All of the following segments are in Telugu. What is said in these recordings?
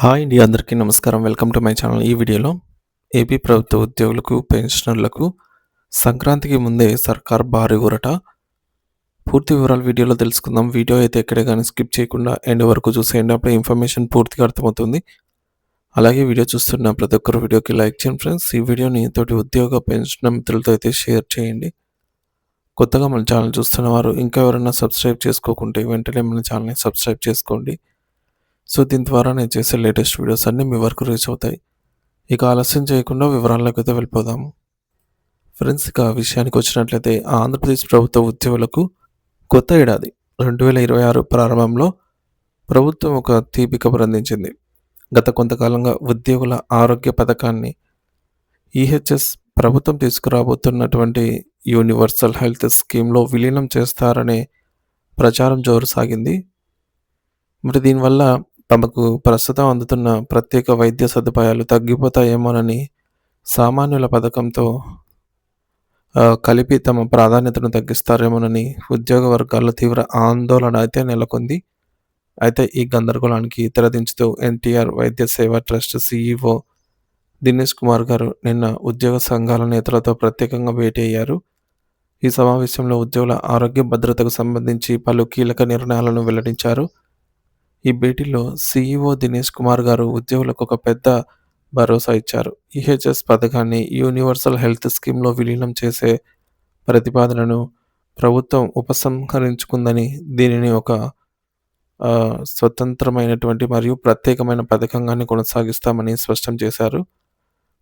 హాయ్ అండి అందరికీ నమస్కారం. Welcome to my channel. ఈ వీడియోలో ఏపీ ప్రభుత్వ ఉద్యోగులకు పెన్షనర్లకు సంక్రాంతికి ముందే సర్కార్ భారీ ఊరట. పూర్తి వివరాలు వీడియోలో తెలుసుకుందాం. వీడియో అయితే ఎక్కడే కానీ స్కిప్ చేయకుండా ఎండ్ వరకు చూసేయండి. అప్పుడే ఇన్ఫర్మేషన్ పూర్తిగా అర్థమవుతుంది. అలాగే వీడియో చూస్తున్న ప్రతి ఒక్కరు వీడియోకి లైక్ చేయండి ఫ్రెండ్స్. ఈ వీడియోని తోటి ఉద్యోగ పెన్షన్ మిత్రులతో అయితే షేర్ చేయండి. కొత్తగా మన ఛానల్ చూస్తున్న వారు ఇంకా ఎవరైనా సబ్స్క్రైబ్ చేసుకోకుంటే వెంటనే మన ఛానల్ని సబ్స్క్రైబ్ చేసుకోండి. సో దీని ద్వారా నేను చేసే లేటెస్ట్ వీడియోస్ అన్నీ మీ వరకు రీచ్ అవుతాయి. ఇక ఆలస్యం చేయకుండా వివరాల్లోకి అయితే వెళ్ళిపోదాము. ఫ్రెండ్స్ ఇక విషయానికి వచ్చినట్లయితే ఆంధ్రప్రదేశ్ ప్రభుత్వ ఉద్యోగులకు కొత్త ఏడాది రెండు వేల ఇరవై ఆరు ప్రారంభంలో ప్రభుత్వం ఒక తీపి కబురు అందించింది గత కొంతకాలంగా ఉద్యోగుల ఆరోగ్య పథకాన్ని ఈహెచ్ఎస్ ప్రభుత్వం తీసుకురాబోతున్నటువంటి యూనివర్సల్ హెల్త్ స్కీమ్లో విలీనం చేస్తారనే ప్రచారం జోరు సాగింది. మరి దీనివల్ల తమకు ప్రస్తుతం అందుతున్న ప్రత్యేక వైద్య సదుపాయాలు తగ్గిపోతాయేమోనని సామాన్యుల పథకంతో కలిపి తమ ప్రాధాన్యతను తగ్గిస్తారేమోనని ఉద్యోగ వర్గాల్లో తీవ్ర ఆందోళన అయితే నెలకొంది. అయితే ఈ గందరగోళానికి తెరదించుతూ ఎన్టీఆర్ వైద్య సేవా ట్రస్ట్ సీఈఓ దినేష్ కుమార్ గారు నిన్న ఉద్యోగ సంఘాల నేతలతో ప్రత్యేకంగా భేటీ అయ్యారు. ఈ సమావేశంలో ఉద్యోగుల ఆరోగ్య భద్రతకు సంబంధించి పలు కీలక నిర్ణయాలను వెల్లడించారు. ఈ భేటీలో సీఈఓ దినేష్ కుమార్ గారు ఉద్యోగులకు ఒక పెద్ద భరోసా ఇచ్చారు. ఈహెచ్ఎస్ పథకాన్ని యూనివర్సల్ హెల్త్ స్కీమ్లో విలీనం చేసే ప్రతిపాదనను ప్రభుత్వం ఉపసంహరించుకుందని దీనిని ఒక స్వతంత్రమైనటువంటి మరియు ప్రత్యేకమైన పథకంగానే కొనసాగిస్తామని స్పష్టం చేశారు.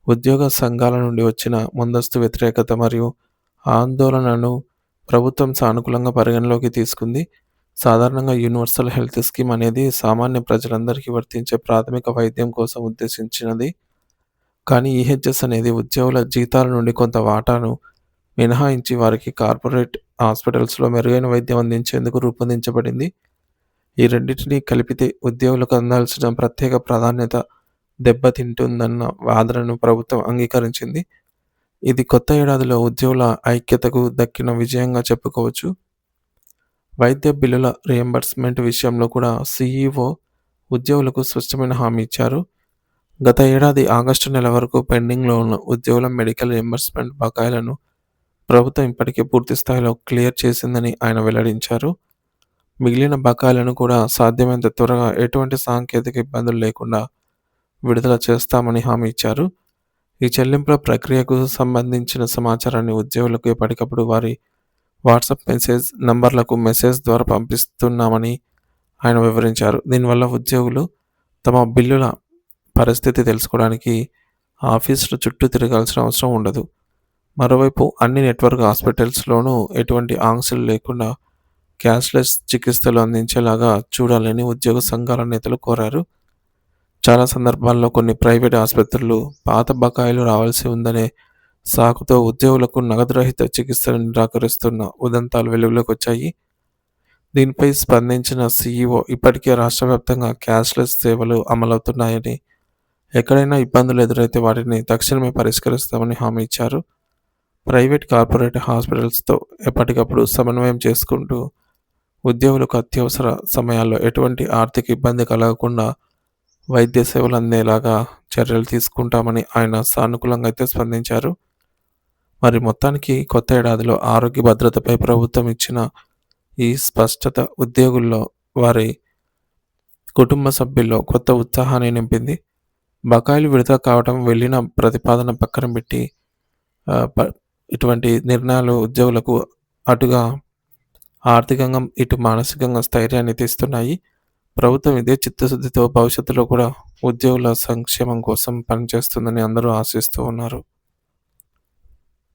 ఉద్యోగ సంఘాల నుండి వచ్చిన ముందస్తు వ్యతిరేకత మరియు ఆందోళనను ప్రభుత్వం సానుకూలంగా పరిగణలోకి తీసుకుంది. సాధారణంగా యూనివర్సల్ హెల్త్ స్కీమ్ అనేది సామాన్య ప్రజలందరికీ వర్తించే ప్రాథమిక వైద్యం కోసం ఉద్దేశించినది. కానీ ఈహెచ్ఎస్ అనేది ఉద్యోగుల జీతాల నుండి కొంత వాటాను మినహాయించి వారికి కార్పొరేట్ హాస్పిటల్స్లో మెరుగైన వైద్యం అందించేందుకు రూపొందించబడింది. ఈ రెండింటినీ కలిపితే ఉద్యోగులకు అందాల్సిన ప్రత్యేక ప్రాధాన్యత దెబ్బతింటుందన్న వాదనను ప్రభుత్వం అంగీకరించింది. ఇది కొత్త ఏడాదిలో ఉద్యోగుల ఐక్యతకు దక్కిన విజయంగా చెప్పుకోవచ్చు. వైద్య బిల్లుల రియంబర్స్మెంట్ విషయంలో కూడా సీఈఓ ఉద్యోగులకు స్పష్టమైన హామీ ఇచ్చారు. గత ఏడాది ఆగస్టు నెల వరకు పెండింగ్లో ఉన్న ఉద్యోగుల మెడికల్ రియంబర్స్మెంట్ బకాయిలను ప్రభుత్వం ఇప్పటికే పూర్తి స్థాయిలో క్లియర్ చేసిందని ఆయన వెల్లడించారు. మిగిలిన బకాయిలను కూడా సాధ్యమైనంత త్వరగా ఎటువంటి సాంకేతిక ఇబ్బందులు లేకుండా విడుదల చేస్తామని హామీ ఇచ్చారు. ఈ చెల్లింపుల ప్రక్రియకు సంబంధించిన సమాచారాన్ని ఉద్యోగులకు ఎప్పటికప్పుడు వారి వాట్సాప్ మెసేజ్ నంబర్లకు మెసేజ్ ద్వారా పంపిస్తున్నామని ఆయన వివరించారు. దీనివల్ల ఉద్యోగులు తమ బిల్లుల పరిస్థితి తెలుసుకోవడానికి ఆఫీసుల చుట్టూ తిరగాల్సిన అవసరం ఉండదు. మరోవైపు అన్ని నెట్వర్క్ హాస్పిటల్స్లోనూ ఎటువంటి ఆంక్షలు లేకుండా క్యాష్లెస్ చికిత్సలు అందించేలాగా చూడాలని ఉద్యోగ సంఘాల నేతలు కోరారు. చాలా సందర్భాల్లో కొన్ని ప్రైవేట్ ఆసుపత్రులు పాత బకాయిలు రావాల్సి ఉందనే సాకుతో ఉద్యోగులకు నగదు రహిత చికిత్సను నిరాకరిస్తున్న ఉదంతాలు వెలుగులోకి వచ్చాయి దీనిపై స్పందించిన సీఈఓ ఇప్పటికే రాష్ట్ర వ్యాప్తంగా క్యాష్లెస్ సేవలు అమలవుతున్నాయని ఎక్కడైనా ఇబ్బందులు ఎదురైతే వాటిని తక్షణమే పరిష్కరిస్తామని హామీ ఇచ్చారు. ప్రైవేట్ కార్పొరేట్ హాస్పిటల్స్తో ఎప్పటికప్పుడు సమన్వయం చేసుకుంటూ ఉద్యోగులకు అత్యవసర సమయాల్లో ఎటువంటి ఆర్థిక ఇబ్బంది కలగకుండా వైద్య సేవలు అందేలాగా చర్యలు తీసుకుంటామని ఆయన సానుకూలంగా అయితే స్పందించారు. మరి మొత్తానికి కొత్త ఏడాదిలో ఆరోగ్య భద్రతపై ప్రభుత్వం ఇచ్చిన ఈ స్పష్టత ఉద్యోగుల్లో వారి కుటుంబ సభ్యుల్లో కొత్త ఉత్సాహాన్ని నింపింది. బకాయిలు విడుదల కావడం వెళ్ళిన ప్రతిపాదన పక్కన పెట్టి ఇటువంటి నిర్ణయాలు ఉద్యోగులకు అటుగా ఆర్థికంగా ఇటు మానసికంగా స్థైర్యాన్ని తెస్తున్నాయి. ప్రభుత్వం ఇదే చిత్తశుద్ధితో భవిష్యత్తులో కూడా ఉద్యోగుల సంక్షేమం కోసం పనిచేస్తుందని అందరూ ఆశిస్తూ ఉన్నారు.